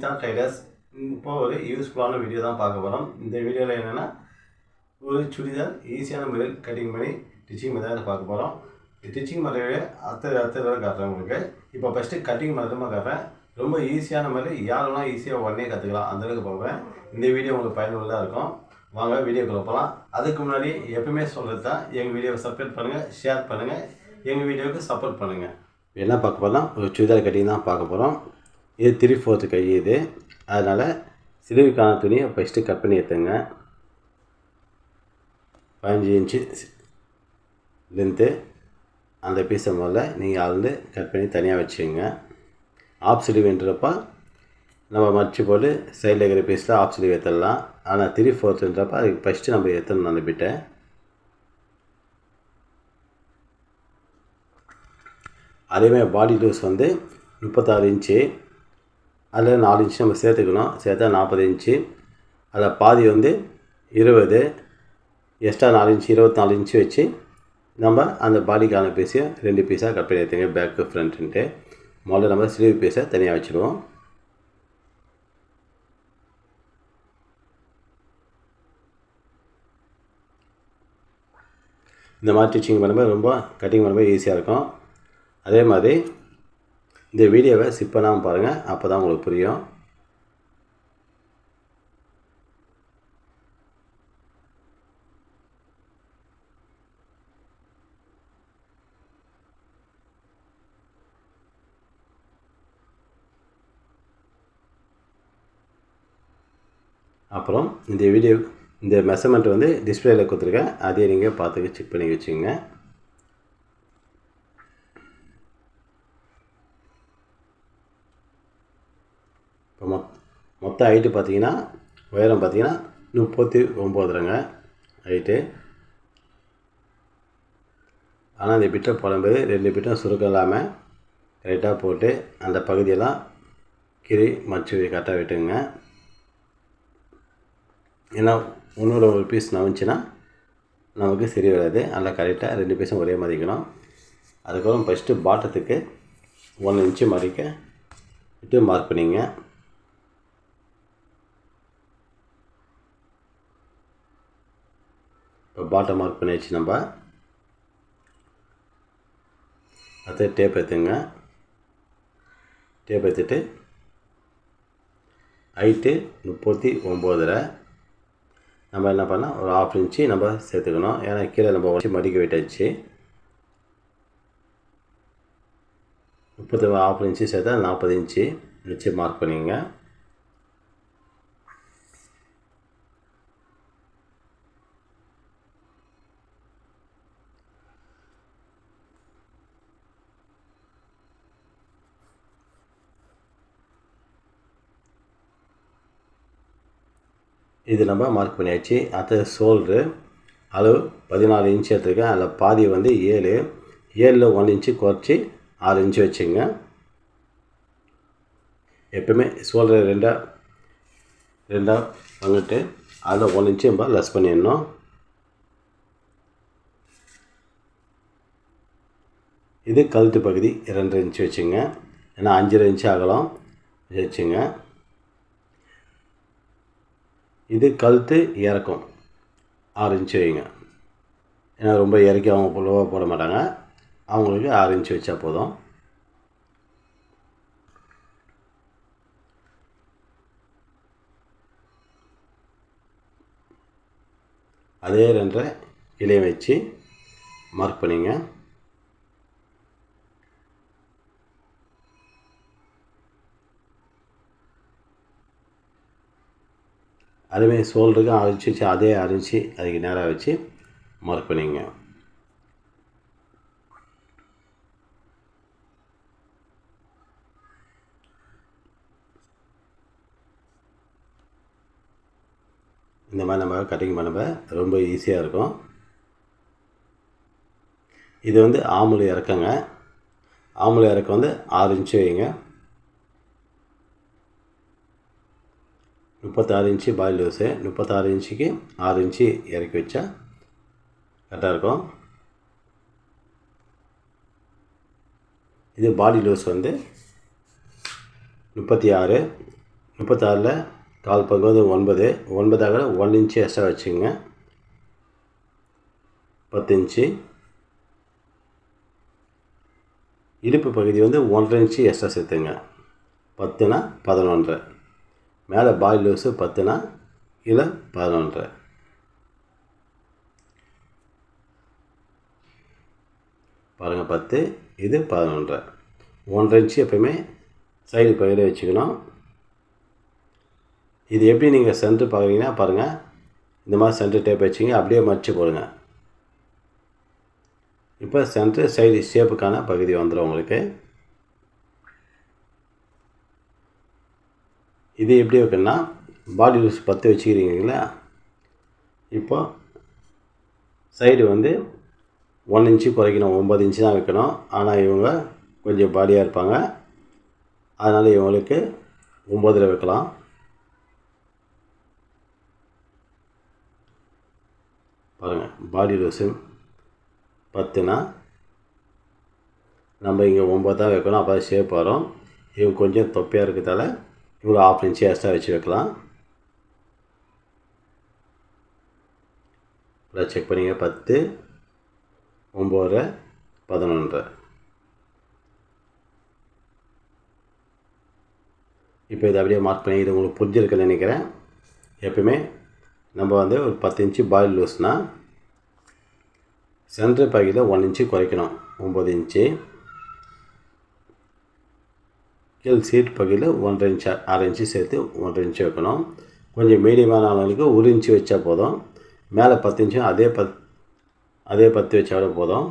Sunita tailors இப்போ ஒரு யூஸ்ஃபுல்லான வீடியோ தான் பார்க்க போகிறோம் இந்த வீடியோவில் என்னென்னா ஒரு சுடிதார் ஈஸியான முறையில் கட்டிங் பண்ணி டிச்சிங் மெத்தட் பார்க்க போகிறோம் டிச்சிங் மெத்தட் அத்தை அத்தை வேறு காட்டுறேன் உங்களுக்கு. இப்போ ஃபஸ்ட்டு கட்டிங் மெத்தமாக காட்டுறேன். ரொம்ப ஈஸியான மாதிரி யாரெல்லாம் ஈஸியாக உடனே கற்றுக்கலாம் அந்தளவுக்கு பார்ப்பேன் இந்த வீடியோ உங்களுக்கு பயனுள்ளதாக இருக்கும். வாங்க வீடியோக்குள்ளே போகலாம் அதுக்கு முன்னாடி எப்பவுமே சொல்கிறது தான் எங்கள் வீடியோவை சப்ஸ்கிரைப் பண்ணுங்கள் ஷேர் பண்ணுங்கள் எங்கள் வீடியோவுக்கு சப்போர்ட் பண்ணுங்கள் என்ன பார்க்க போகலாம் ஒரு சுடிதார் கட்டிங் தான் பார்க்க போகிறோம் இது த்ரீ ஃபோர்த்து கை இது. அதனால் சிலுவைக்கான துணியை ஃபஸ்ட்டு கட் பண்ணி எடுத்துங்க. பதினஞ்சு இன்ச்சு லென்த்து அந்த பீஸை முதல்ல நீங்கள் அளந்து கட் பண்ணி தனியாக வச்சுக்கோங்க. ஆஃப் சிலுவைன்றப்போ நம்ம மடித்து போட்டு சைடில் இருக்கிற பீஸில் ஆஃப் சிலுவை ஏற்றலாம் ஆனால் த்ரீ ஃபோர்த்துன்றப்ப அதுக்கு ஃபஸ்ட்டு நம்ம ஏற்றணும் அந்த பிட்டை அதேமாதிரி பாடி லூஸ் வந்து முப்பத்தாறு இன்ச்சு அதில் நாலு இன்ச்சு நம்ம சேர்த்துக்கணும். சேர்த்தா நாற்பது இன்ச்சு. அதில் பாதி வந்து இருபது எக்ஸ்ட்ரா நாலு இன்ச்சு இருபத்தி நாலு இன்ச்சு வச்சு நம்ம அந்த பாடிக்கான பீஸையும் ரெண்டு பீஸாக கட் பண்ணி எடுத்துங்க. பேக்கு ஃப்ரண்ட்டுன்ட்டு முதல்ல நம்ம ஸ்லீவ் பீஸை தனியாக வச்சுருவோம். இந்த மாதிரி ஸ்டிச்சிங் பண்ணும்போது ரொம்ப கட்டிங் பண்ணும்போது ஈஸியாக இருக்கும். அதே மாதிரி இந்த வீடியோவை ஸ்கிப் பண்ணாமல் பாருங்கள் அப்போ தான் உங்களுக்கு புரியும். அப்புறம் இந்த வீடியோ இந்த மெஷர்மெண்ட் வந்து டிஸ்பிளேயில் கொடுத்துருக்கேன். அதே நீங்கள் பார்த்து செக் பண்ணி வச்சுக்கோங்க இப்போ மொத் மொத்த ஹைட்டு பார்த்தீங்கன்னா உயரம் பார்த்தீங்கன்னா முப்பத்தி ஒம்போதுரங்க ஹைட்டு ஆனால் இந்த பிட்டை போடும்போது ரெண்டு பிட்டும் சுருக்கம் இல்லாமல் கரெக்டாக போட்டு அந்த பகுதியெல்லாம் கிரி மச்சு கரெக்டாக விட்டுங்க. ஏன்னா இன்னொரு ஒரு பீஸ் நவிச்சுன்னா நமக்கு சரி வராது. அதில் கரெக்டாக ரெண்டு பீஸும் ஒரே மதிக்கணும் அதுக்கப்புறம் ஃபஸ்ட்டு பாட்டத்துக்கு ஒன் இன்ச்சு மதிக்க விட்டு மார்க் பண்ணிங்க. இப்போ பாட்டம் மார்க் பண்ணியாச்சு நம்ம. அடுத்து டேப் எடுத்துங்க. டேப் எடுத்துட்டு ஹைட்டு முப்பத்தி ஒம்போதில் நம்ம என்ன பண்ணால் ஒரு ஆஃப் இன்ச்சு நம்ம சேர்த்துக்கணும். ஏன்னா கீழே நம்ம வச்சு மடிக்க விட்டாச்சு. முப்பத்தி ஆஃப் இன்ச்சு சேர்த்தா நாற்பது இன்ச்சு வச்சு மார்க் பண்ணிங்க இது நம்ம மார்க் பண்ணியாச்சு. அடுத்த சோல்ரு அளவு பதினாலு இன்ச் எடுத்துருக்கேன். அதில் பாதி வந்து ஏழு. ஏழில் ஒன் இன்ச்சு குறைச்சி ஆறு இன்ச்சு வச்சுங்க எப்பவுமே சோல்ரு ரெண்டாக ரெண்டாக வந்துட்டு அதில் ஒன் இன்ச்சு நம்ம லெஸ் பண்ணிடணும். இது கழுத்து பகுதி ரெண்டு இன்ச்சு வச்சுங்க ஏன்னா அஞ்சரை இன்ச்சு அகலம் வச்சுங்க இது கழுத்து இறக்கும். ஆறு இன்ச்சு வைங்க. ஏன்னா ரொம்ப இறக்கி அவங்க புழுவாக போட மாட்டாங்க. அவங்களுக்கு ஆறு இன்ச்சு வச்சா போதும். அதே ரெண்டரை இலையை வச்சு மார்க் பண்ணிங்க. அதுமாரி ஷோல்டருக்கும் அரைச்சி அதே அரைச்சி அதுக்கு நேராக வச்சு மார்க் பண்ணிங்க. இந்த மாதிரி நம்ம கட்டிங் பண்ணப்ப ரொம்ப ஈஸியாக இருக்கும். இது வந்து ஆம்பளை இறக்கங்க. ஆம்பளை இறக்கம் வந்து ஆறு இன்ச்சு வைங்க. முப்பத்தாறு இன்ச்சு பாயில் லூஸு முப்பத்தாறு இன்ச்சுக்கு ஆறு இன்ச்சு இறக்கி வச்சா கரெக்டாக இருக்கும். இது பாடி லூஸ் வந்து முப்பத்தி ஆறு முப்பத்தாறில் கால் பங்கு வந்து ஒன்பது ஒன்பதாக ஒன் இன்ச்சு எக்ஸ்ட்ரா வச்சுங்க. பத்து இன்ச்சு. இடுப்பு பகுதி வந்து ஒன்றரை இன்ச்சு எக்ஸ்ட்ரா சேர்த்துங்க. பத்துனா பதினொன்றரை. மேலே பாய் லூஸு பத்துனா இல்லை பதினொன்றரை. பாருங்கள் பத்து இது பதினொன்றரை. ஒன்றரை இன்ச்சு எப்பயுமே சைடு பகுதியில் வச்சுக்கணும். இது எப்படி நீங்கள் சென்ட்ரு பார்க்குறீங்கன்னா பாருங்கள் இந்த மாதிரி சென்ட்ரு டேப் வச்சுங்க அப்படியே மடித்து போடுங்க. இப்போ சென்ட்ரு சைடு ஷேப்புக்கான பகுதி வந்துடும் உங்களுக்கு. இது எப்படி வைக்கணும்னா பாடி யூஸ் பத்து வச்சுக்கிறீங்களா இப்போ சைடு வந்து ஒன் இன்ச்சு குறைக்கணும் ஒம்பது இன்ச்சு தான் வைக்கணும். ஆனால் இவங்க கொஞ்சம் பாடியாக இருப்பாங்க. அதனால் இவங்களுக்கு ஒம்பதில் வைக்கலாம். பாருங்கள் பாடி லூஸு பத்துனா நம்ம இங்கே ஒம்பது தான் வைக்கணும். அப்போ ஷேப் வரும். இவங்க கொஞ்சம் தொப்பையாக இருக்கிறதால இவ்வளோ ஆஃப் இன்ச்சு எக்ஸ்ட்ரா வச்சு வைக்கலாம் இப்போ செக் பண்ணிங்க பத்து ஒம்பது பதினொன்று. இப்போ இதை அப்படியே மார்க் பண்ணி இது உங்களுக்கு புரிஞ்சிருக்குன்னு நினைக்கிறேன். எப்பயுமே நம்ம வந்து ஒரு பத்து இன்ச்சு பாயில் லூஸ்னால் சென்ட்ரு பகுதியில் ஒன் இன்ச்சு குறைக்கணும் ஒம்பது இன்ச்சு கீழ் சீட் பகுதியில் ஒன்றரை இன்ச்சு அரை இன்ச்சு சேர்த்து ஒன்றரை இன்ச்சு வைக்கணும். கொஞ்சம் மீடியமான அளவுக்கு ஒரு இன்ச்சு வச்சா போதும். மேலே பத்து இன்ச்சும் அதே பத் அதே பத்து வச்சா போதும்.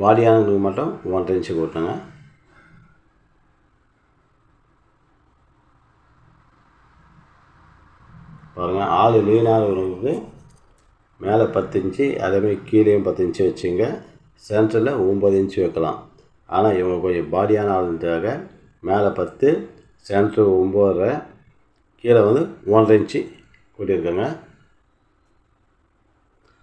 பாடியானவங்களுக்கு மட்டும் ஒன்றரை இன்ச்சு கூட்டணுங்க பாருங்கள் ஆள் லீனானவங்களுக்கு மேலே பத்து இன்ச்சு அதேமாதிரி கீழேயும் பத்து இன்ச்சு வச்சுங்க. சென்டரில் ஒம்பது இன்ச்சு வைக்கலாம். ஆனால் இவங்க கொஞ்சம் பாடியான ஆளுன்றதாக மேலே பத்து சென்ட்ரு ஒம்போதரை கீழே வந்து ஒன்றரை இன்ச்சு கூட்டியிருக்கோங்க.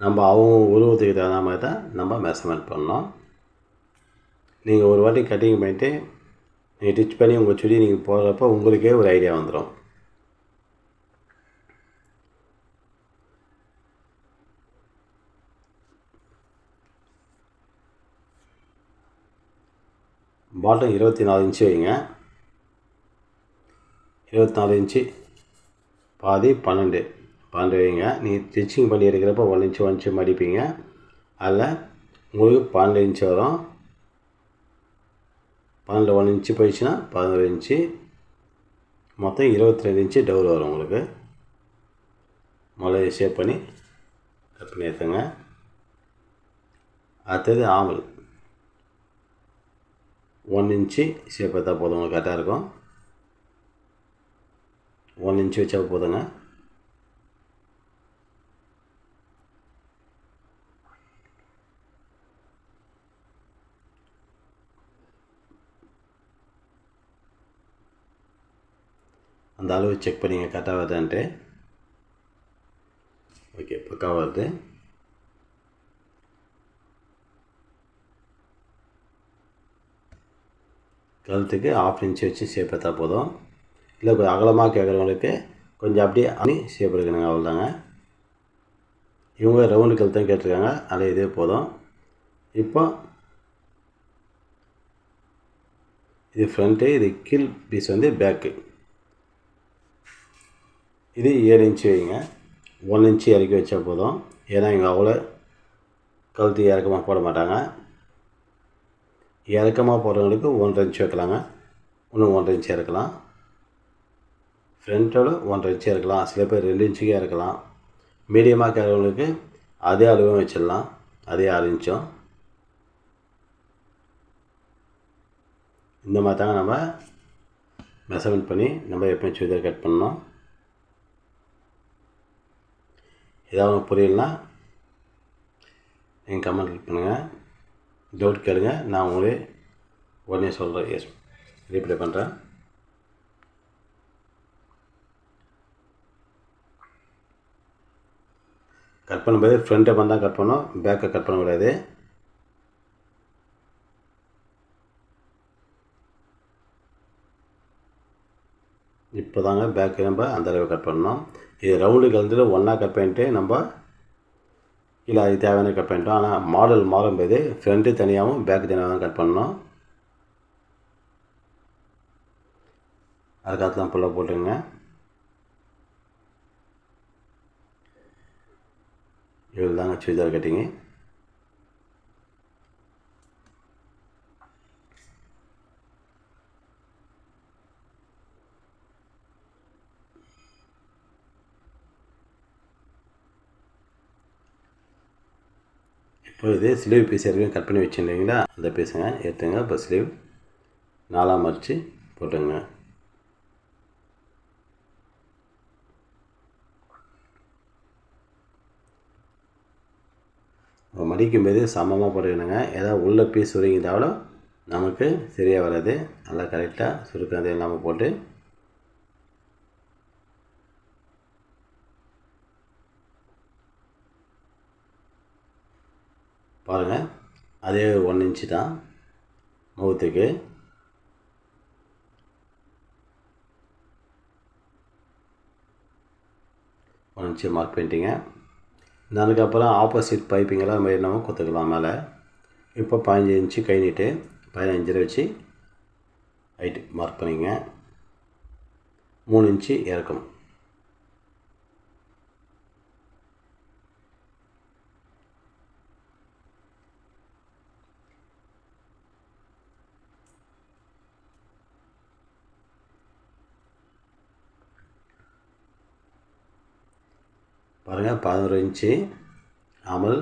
நம்ம அவங்க உருவத்துக்கு தகுந்த மாதிரி தான் நம்ம மெஷர்மெண்ட் பண்ணோம் நீங்கள் ஒரு வாட்டி கட்டிங் பண்ணிட்டு நீங்கள் டிச் பண்ணி உங்கள் சுடி நீங்கள் போடுறப்போ உங்களுக்கே ஒரு ஐடியா வந்துடும் பாட்டம் இருபத்தி நாலு இன்ச்சு வைங்க. இருபத்தி நாலு இன்ச்சு. பாதி பன்னெண்டு. பன்னெண்டு வைங்க. நீங்கள் ஸ்டிச்சிங் பண்ணி எடுக்கிறப்ப ஒன் இன்ச்சு ஒன் இன்ச்சு மடிப்பீங்க. அதில் உங்களுக்கு பன்னெண்டு இன்ச்சு வரும். பன்னெண்டு ஒன் இன்ச்சு போயிடுச்சுன்னா பதினோரு இன்ச்சு மொத்தம் இருபத்தி ரெண்டு இன்ச்சு டவுர் வரும் உங்களுக்கு. முதல்ல ஷேப் பண்ணி கட் பண்ணி எடுத்துங்க அடுத்தது ஆமல் ஒன் இன்ச்சு ஷேப் எடுத்தால் போதும் உங்களுக்கு கரெக்டாக இருக்கும். ஒன் இன்ச்சு வச்சா போதுங்க. அந்த அளவு செக் பண்ணிங்க கரெக்டாக வருதான்ட்டு. ஓகே பக்காவாக வருது. கழுத்துக்கு ஆஃப் இன்ச் வச்சு ஷேப் எடுத்தா போதும். இல்லை கொஞ்சம் அகலமாக கேட்குறவங்களுக்கு கொஞ்சம் அப்படியே அணி ஷேப் எடுக்கணுங்க அவ்வளோதாங்க இவங்க ரவுண்டு கழுத்து தான் கேட்டிருக்காங்க. அதே இதே போதும். இப்போ இது ஃப்ரண்ட்டு இது கீழ் பீஸ் வந்து பேக்கு இது ஏழு இன்ச்சு வைங்க. ஒன் இன்ச்சு இறக்கி வச்சா போதும். ஏன்னா இங்கே அவ்வளோ கழுத்து இறக்கமாக போட மாட்டாங்க. இறக்கமாக போகிறவங்களுக்கு ஒன்றரை இன்ச்சு வைக்கலாங்க இன்னும் ஒன்றரை இன்ச்சு இறக்கலாம். ஃப்ரண்ட்டோட ஒன்றரை இன்ச்சு இறக்கலாம். சில பேர் ரெண்டு இன்ச்சுக்கே இறக்கலாம். மீடியமாக இருக்கிறவங்களுக்கு அதே அளவும் வச்சிடலாம். அதே ஆறு இன்ச்சும் இந்த மாதிரி தாங்க நம்ம மெஷர்மெண்ட் பண்ணி நம்ம எப்பயும் சுடிதார் கட் பண்ணோம் ஏதாவது புரியலனா நீங்கள் கமெண்ட் பண்ணுங்கள் டவுட் கேளுங்க. நான் உங்களே உடனே சொல்கிறேன் எஸ் ரீப்ளை பண்ணுறேன் கட் பண்ணும்போது ஃப்ரண்ட்டை பண்ணால் கட் பண்ணோம் பேக்கை கட் பண்ண கூடாது இப்போ தாங்க பேக்கை நம்ம அந்த அளவு கட் பண்ணோம் இது ரவுண்டு கலந்துட்டு ஒன்றா கட் பண்ணிட்டு நம்ம இல்லை அது தேவையான கட் பண்ணிட்டோம். ஆனால் மாடல் மாறும்போது ஃப்ரண்ட்டு தனியாகவும் பேக் தனியாகவும் கட் பண்ணணும். அதுக்காக தான் ஃபுல்லாக போட்டுருங்க. இவ்வளோ தாங்க சுடிதார் கட்டிங்கு இப்போ இது ஸ்லீவ் பீஸ் ஏற்கனவே கட் பண்ணி வச்சுருந்தீங்களா அந்த பீஸுங்க எடுத்துங்க இப்போ ஸ்லீவ் நாலாக மடித்து போட்டுங்க. மடிக்கும் போது சமமாக போட்டுக்கணுங்க. ஏதாவது உள்ள பீஸ் சுருங்கிட்டாலும் நமக்கு சரியாக வராது. நல்லா கரெக்டாக சுருக்கம் இல்லாமல் போட்டு பாருங்கள் அதே ஒன் இன்ச்சு தான் முகத்துக்கு. ஒன் இன்ச்சு மார்க் பண்ணிட்டீங்க. அதுக்கப்புறம் ஆப்போசிட் பைப்பிங்கெல்லாம் நம்ம என்னமோ கொடுத்துக்கலாம் மேலே. இப்போ பதினஞ்சு இன்ச்சு கை நீட்டு. பதினஞ்சரை வச்சு ஹைட்டு மார்க் பண்ணிங்க மூணு இன்ச்சு இறக்கணும். பாருங்கள் பதினோரு இன்ச்சு அமல்.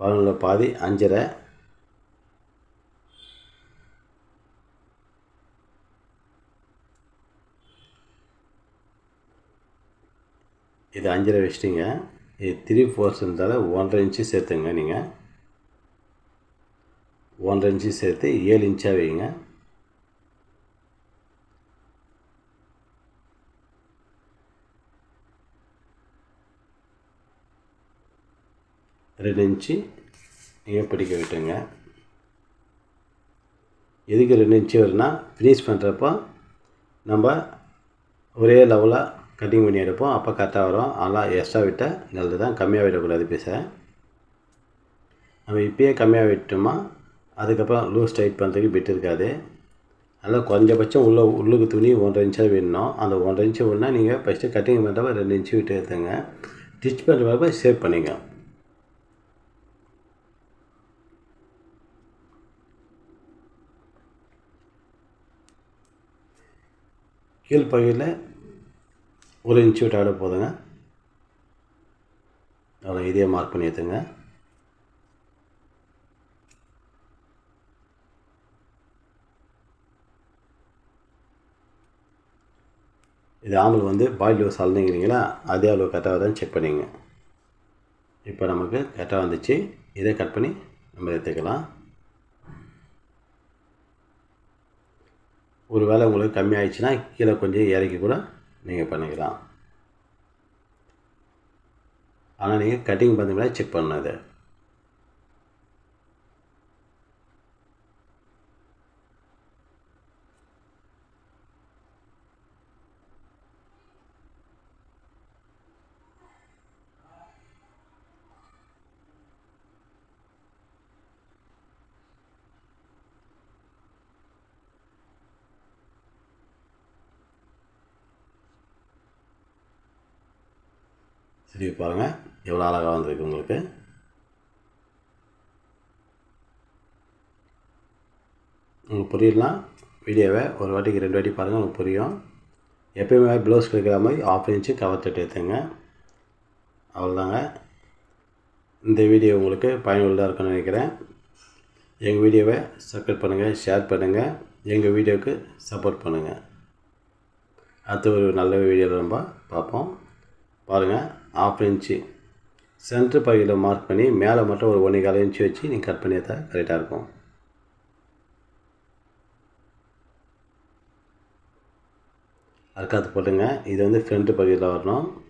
பதினொன்று பாதி அஞ்சரை. இது அஞ்சரை வச்சிட்டிங்க. இது த்ரீ ஃபோர்ஸ் இருந்தால் ஒன்றரை இன்ச்சு சேர்த்துங்க நீங்கள் ஒன்றரை இன்ச்சு சேர்த்து ஏழு இன்ச்சாக வைங்க. ரெண்டு இன்ச்சு நீங்கள் பிடிக்க விட்டுங்க? எதுக்கு ரெண்டு இன்ச்சு வரும்னா ஃபினிஷ் பண்ணுறப்போ நம்ம ஒரே லெவலாக கட்டிங் பண்ணி எடுப்போம். அப்போ கரெக்டாக வரும். அதெல்லாம் எக்ஸ்ட்ரா விட்டால் நல்லது தான் கம்மியாக விடக்கூடாது பீஸை நம்ம இப்பயே கம்மியாக விட்டோமா அதுக்கப்புறம் லூஸ் டைட் பண்ணுறதுக்கு பிட் இருக்காது. அதனால் குறைஞ்சபட்சம் உள்ள உள்ளுக்கு துணி ஒன்றரை இன்ச்சாக வேணும் அந்த ஒன்றரை இன்ச்சு ஒன்றா நீங்கள் ஃபஸ்ட்டு கட்டிங் பண்ணுறப்ப ரெண்டு இன்ச்சு விட்டு எடுத்துங்க. ஸ்டிச் பண்ணுறப்ப சேவ் பண்ணிங்க கீழ்ப்பகுதியில் ஒரு இன்ச்சு ஆட போதுங்க. அவ்வளோ இதே மார்க் பண்ணி எடுத்துங்க. இது ஆம்பல் வந்து பாயில் லூஸ் அளந்துங்கிறீங்களா அதே அளவு கரெக்டாக தான் செக் பண்ணிங்க. இப்போ நமக்கு கரெக்டாக வந்துச்சு. இதை கட் பண்ணி நம்ம எடுத்துக்கலாம். ஒரு வேளை உங்களுக்கு கம்மியாயிடுச்சுன்னா கீழே கொஞ்சம் இறக்கி கூட நீங்கள் பண்ணிக்கலாம். ஆனால் நீங்கள் கட்டிங் பார்த்தீங்கன்னா செக் பண்ணணும் திரும்பி பாருங்கள் எவ்வளோ அழகாக வந்திருக்கு உங்களுக்கு. உங்களுக்கு புரியலாம் வீடியோவை ஒரு வாட்டிக்கு ரெண்டு வாட்டி பாருங்கள் உங்களுக்கு புரியும். எப்பயுமே ப்ளவுஸ் இருக்கிற மாதிரி ஆஃப் இன்ச்சு கவர் தட்டு எடுத்துங்க. அவ்வளோதாங்க இந்த வீடியோ உங்களுக்கு பயனுள்ளதாக இருக்குன்னு நினைக்கிறேன். எங்கள் வீடியோவை சப்ஸ்கிரைப் பண்ணுங்கள் ஷேர் பண்ணுங்கள் எங்கள் வீடியோவுக்கு சப்போர்ட் பண்ணுங்கள் அடுத்த ஒரு நல்ல வீடியோவில் நம்ம பார்ப்போம். பாருங்கள் ஆஃப் இன்ச்சு சென்ட்ரு பகுதியில் மார்க் பண்ணி மேலே மட்டும் ஒரு ஒன்றே கால இன்ச்சு வச்சு நீங்கள் கட் பண்ணி தான் கரெக்டாக இருக்கும். அறுக்காத்து போட்டுங்க. இது வந்து ஃப்ரண்ட்டு பகுதியில் வரணும்.